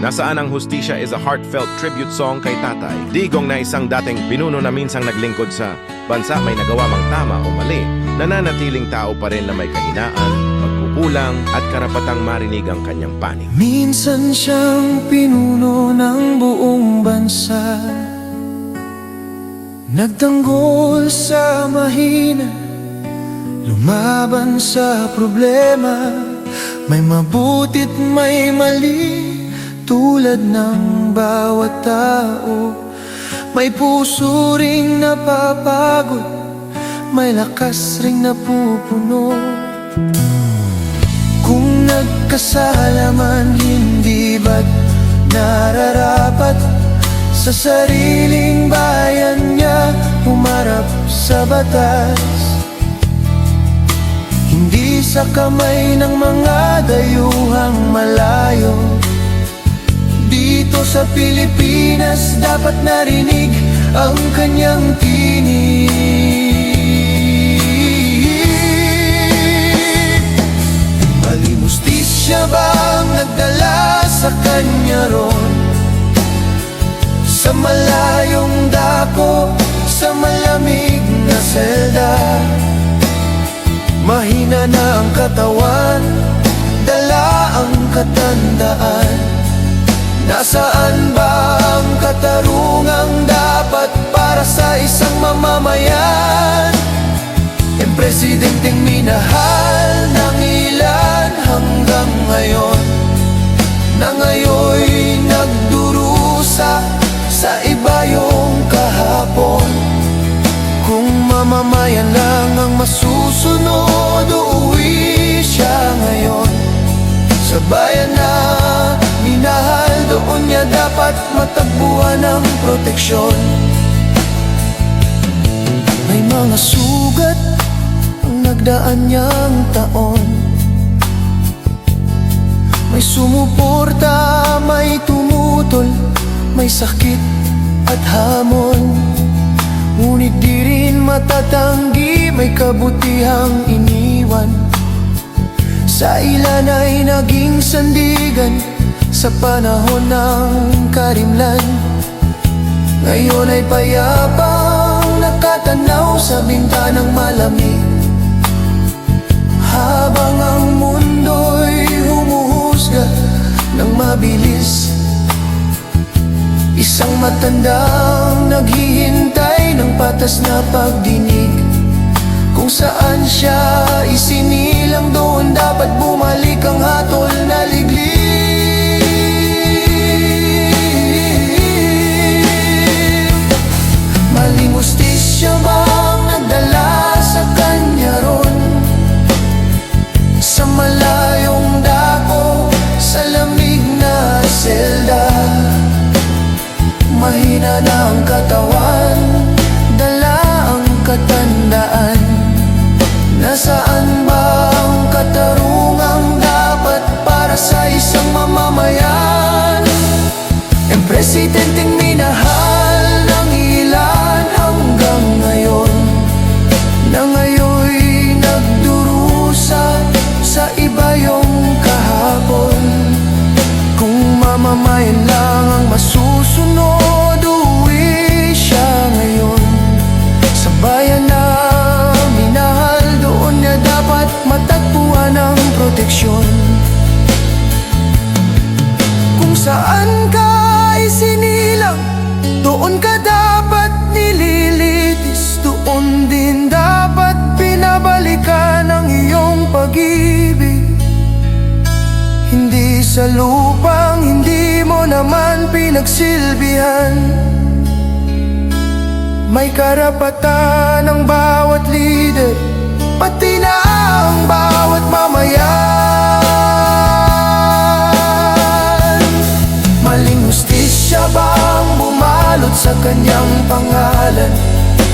Nasaan ang Hustisya is a heartfelt tribute song kay tatay. Digong na isang dating pinuno na minsang naglingkod sa bansa may nagawa mang tama o mali, nananatiling tao pa rin na may kahinaan, pagkukulang at karapatang marinig ang kanyang panig. Minsan siyang pinuno ng buong bansa Nagtanggol sa mahina Lumaban sa problema May mabutit may mali Tulad ng bawat tao. May puso ring napapagod May lakas ring napupuno. Kung nagkasala man, hindi ba't nararapat Sa sariling bayan niya, humarap sa batas? Hindi sa kamay ng mga dayuhang malayo Sa Pilipinas, dapat narinig ang kanyang tinig. Malimostisya ba ang nagdala sa kanya ron? Sa malayong dako, sa malamig na selda. Mahina na ang katawan, dala ang katandaan Nasaan ba ang katarungang dapat para sa isang mamamayan? Ang presidenteng minahal ng ilan hanggang ngayon. Na ngayoy nagdurusa sa iba yung kahapon. Kung mamamayan lang ang masusunod Uuwi siya ngayon. Sa bayan dapat matagpuan ng proteksyon. May mga sugat ang nagdaan niyang taon. May sumuporta, may tumutol May sakit at hamon. Ngunit di rin matatanggi May kabutihang iniwan. Sa ilan ay naging sandigan Sa panahon ng karimlan ngayon ay payapang nakatanaw sa bintanang malamig. Habang ang mundo'y humuhusga ng mabilis Isang matandang naghihintay ng patas na pagdinig. Kung saan siya isinilang doon dapat bumalik ang hatol presidenteng minahal ng ilan hanggang ngayon Na ngayoy sa iba kahapon. Kung mamamayan lang ang masusunod Uwi siya ngayon. Sa bayan na minahal Doon niya dapat matagpuan ang proteksyon. Kung saan ka Doon ka dapat nililitis Doon din dapat pinabalikan ang iyong pag-ibig. Hindi sa lupang hindi mo naman pinagsilbihan. May karapatan ang bawat leader Pati na ang bawat mamayan sa kanyang pangalan?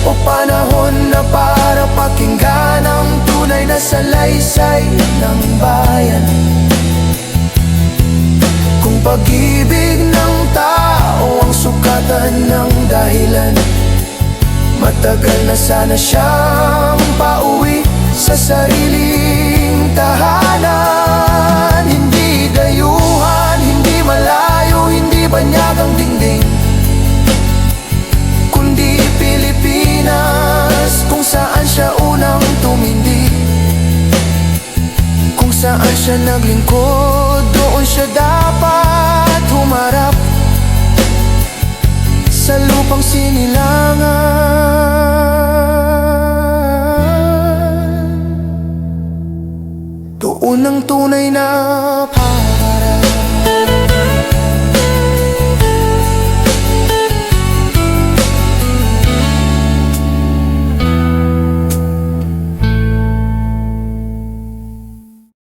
O panahon na para pakinggan ang tunay na salaysay ng bayan? Kung pag-ibig ng tao ang sukatan ng dahilan Matagal na sana siyang pauwi sa sariling tahanan saan siya naglingkod? Doon siya dapat humarap Sa lupang sinilangan. Doon ang tunay na